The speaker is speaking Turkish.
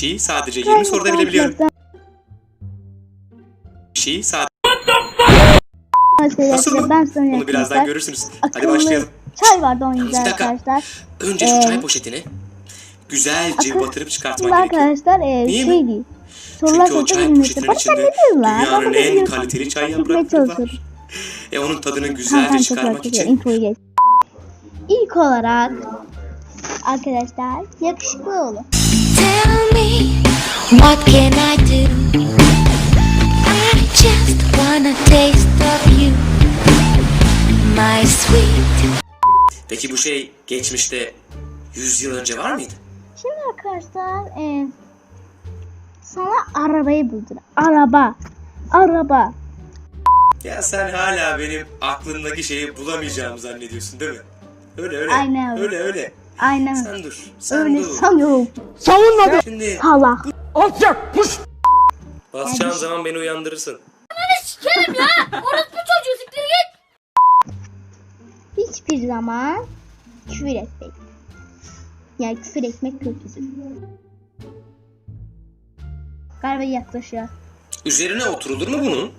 şeyi sadece 20 soruda bilebiliyorum. Bir şeyi sadece Nasıl mı? Bunu birazdan görürsünüz. Hadi başlayalım. Çay vardı oynayacağız arkadaşlar. Önce şu Ee, çay poşetini güzelce akıl- batırıp çıkartman gerekiyor. arkadaşlar e, Niye mi? şey değil. Sorular Çünkü o çay poşetinin içinde dünyanın en kaliteli çay yaprakları var. E onun tadını güzelce çıkarmak için. İlk olarak arkadaşlar yakışıklı olun. Tell me, what can I do? I just wanna taste of you, my sweet. Peki bu şey geçmişte 100 yıl önce var mıydı? Şimdi arkadaşlar e, sana arabayı buldum. Araba. Araba. Ya sen hala benim aklımdaki şeyi bulamayacağımı zannediyorsun değil mi? Öyle öyle. Aynen öyle. Öyle öyle. Aynen Sen dur. Sen öyle dur. sanıyorum. Şimdi Salak. basacağın zaman beni uyandırırsın. Hiçbir zaman küfür etmeyin. Yani küfür etmek kötüdür. Galiba yaklaşıyor. Üzerine oturulur mu bunun?